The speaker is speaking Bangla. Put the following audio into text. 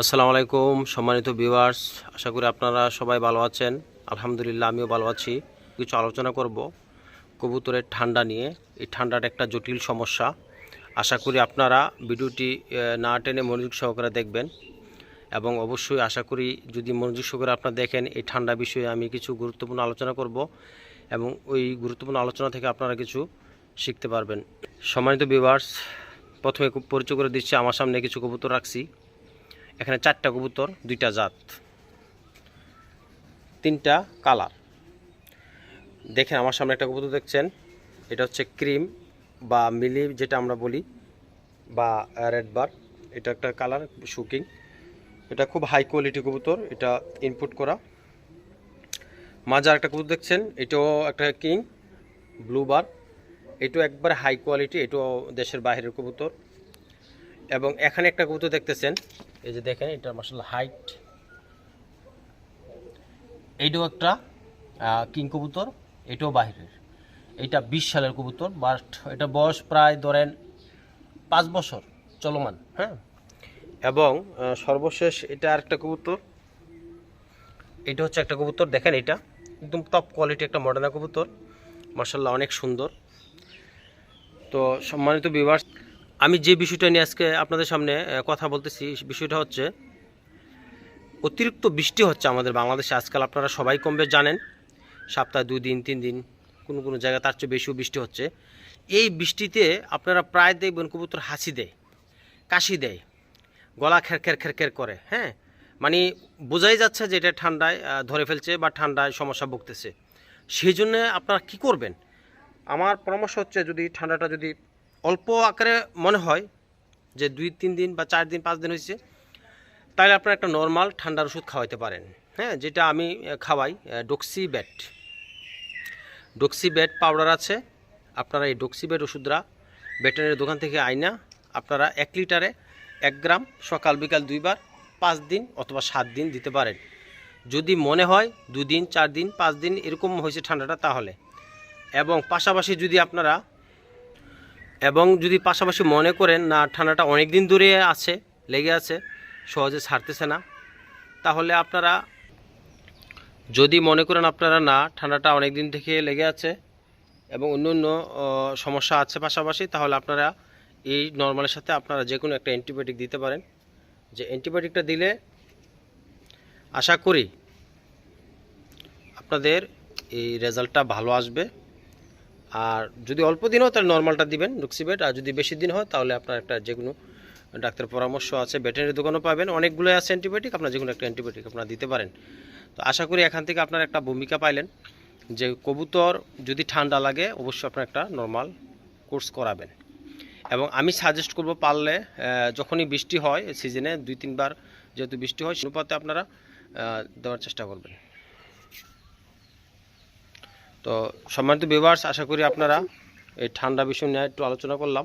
আসসালামু আলাইকুম, সম্মানিত ভিউয়ার্স, আশা করি আপনারা সবাই ভালো আছেন। আলহামদুলিল্লাহ, আমিও ভালো আছি। কিছু আলোচনা করব কবুতরের ঠান্ডা নিয়ে। এই ঠান্ডাটা একটা জটিল সমস্যা। আশা করি আপনারা ভিডিওটি না টেনে মনোযোগ সহকারে দেখবেন। এবং অবশ্যই আশা করি যদি মনোযোগ সহকারে আপনারা দেখেন, এই ঠান্ডা বিষয়ে আমি কিছু গুরুত্বপূর্ণ আলোচনা করব এবং ওই গুরুত্বপূর্ণ আলোচনা থেকে আপনারা কিছু শিখতে পারবেন। সম্মানিত ভিউয়ার্স, প্রথমে পরিচয় করে দিচ্ছি, আমার সামনে কিছু কবুতর রাখছি। এখানে চারটা কবুতর, দুইটা জাত। তিনটা কালার। দেখেন, আমার সামনে একটা কবুতর দেখছেন। এটা হচ্ছে ক্রিম বা মিলি যেটা আমরা বলি, বা রেড বার। এটা একটা কালার, শুকিং। এটা খুব হাই কোয়ালিটি কবুতর, এটা ইনপুট করা। মাজার একটা কবুতর দেখছেন, এটাও একটা কিং ব্লু বার এটাও একবারে হাই কোয়ালিটি এটাও দেশের বাইরের কবুতর। এবং এখানে একটা কবুতর দেখতেছেন। এই যে দেখেন, এটা মাসাল হাইট এইটাও একটা কিং কবুতর, এটাও বাইরের এটা বিশ সালের কবুতর বাট এটা বয়স প্রায় ধরেন পাঁচ বছর চলমান হ্যাঁ? এবং সর্বশেষ এটা আরেকটা কবুতর। এটা হচ্ছে একটা কবুতর, দেখেন এটা। একদম টপ কোয়ালিটি একটা মডার্না কবুতর। মার্শাল্লাহ অনেক সুন্দর। তো সম্মানিত বিভার্স আমি যে বিষয়টা নিয়ে আজকে আপনাদের সামনে কথা বলতেছি বিষয়টা হচ্ছে, অতিরিক্ত বৃষ্টি হচ্ছে আমাদের বাংলাদেশে। আজকাল আপনারা সবাই কমবে জানেন, সপ্তাহে দুই দিন, তিন দিন, কোনো কোনো জায়গায় তার চেয়ে বেশিও বৃষ্টি হচ্ছে। এই বৃষ্টিতে আপনারা প্রায় দেখবেন কবুতর হাসি দেয়, কাশি দেয়, গলা খের খের খের খের করে হ্যাঁ? মানে বোঝাই যাচ্ছে যে এটা ঠান্ডায় ধরে ফেলছে বা ঠান্ডায় সমস্যা ভুগতেছে। সেই জন্য আপনারা কি করবেন? আমার পরামর্শ হচ্ছে যদি ঠান্ডাটা যদি অল্প আকারে মনে হয় যে দুই, তিন দিন বা চার দিন, পাঁচ দিন হয়েছে, তাহলে আপনারা একটা নর্মাল ঠান্ডার ওষুধ খাওয়াইতে পারেন। হ্যাঁ যেটা আমি খাওয়াই doxy vet doxy vet powder আছে, আপনারা এই ডক্সি ব্যাট ওষুধরা ভেটেরিনারি দোকান থেকে আইনা, আপনারা এক লিটারে এক গ্রাম সকাল বিকাল দুইবার, পাঁচ দিন অথবা সাত দিন দিতে পারেন। যদি মনে হয় দুদিন, চার দিন, পাঁচ দিন এরকম হয়েছে ঠান্ডাটা, তাহলে। এবং পাশাপাশি যদি আপনারা এবং যদি পাশাপাশি মনে করেন, না, ঠান্ডাটা অনেক দিন ধরে আছে, লেগে আছে, সহজে ছাড়তেছে না, তাহলে আপনারা যদি মনে করেন আপনারা, না, ঠান্ডাটা অনেক দিন থেকে লেগে আছে এবং অন্য অন্য সমস্যা আছে পাশাপাশি, তাহলে আপনারা এই নর্মালের সাথে আপনারা যে কোনো একটা অ্যান্টিবায়োটিক দিতে পারেন। যে অ্যান্টিবায়োটিকটা দিলে আশা করি আপনাদের এই রেজাল্টটা ভালো আসবে। আর যদি অল্প দিন হয়, তাহলে নর্মালটা দিবেন ডুক্সিবেট আর যদি বেশি দিন হয়, তাহলে আপনার একটা যে কোনো ডাক্তার পরামর্শ আছে ভেটেরিনারি দোকানও পাবেন। অনেকগুলো আছে অ্যান্টিবায়োটিক আপনার যে কোনো একটা অ্যান্টিবায়োটিক আপনারা দিতে পারেন। তো আশা করি এখান থেকে আপনার একটা ভূমিকা পাইলেন যে কবুতর যদি ঠান্ডা লাগে, অবশ্যই আপনার একটা নর্মাল কোর্স করাবেন। এবং আমি সাজেস্ট করব পারলে যখনই বৃষ্টি হয় সিজনে দুই, তিনবার যেহেতু বৃষ্টি হয় অনুপাতে আপনারা দেওয়ার চেষ্টা করবেন। তো সম্মানিত ভিউয়ার্স আশা করি আপনারা এই ঠান্ডা বিষয় নিয়ে একটু আলোচনা করলাম।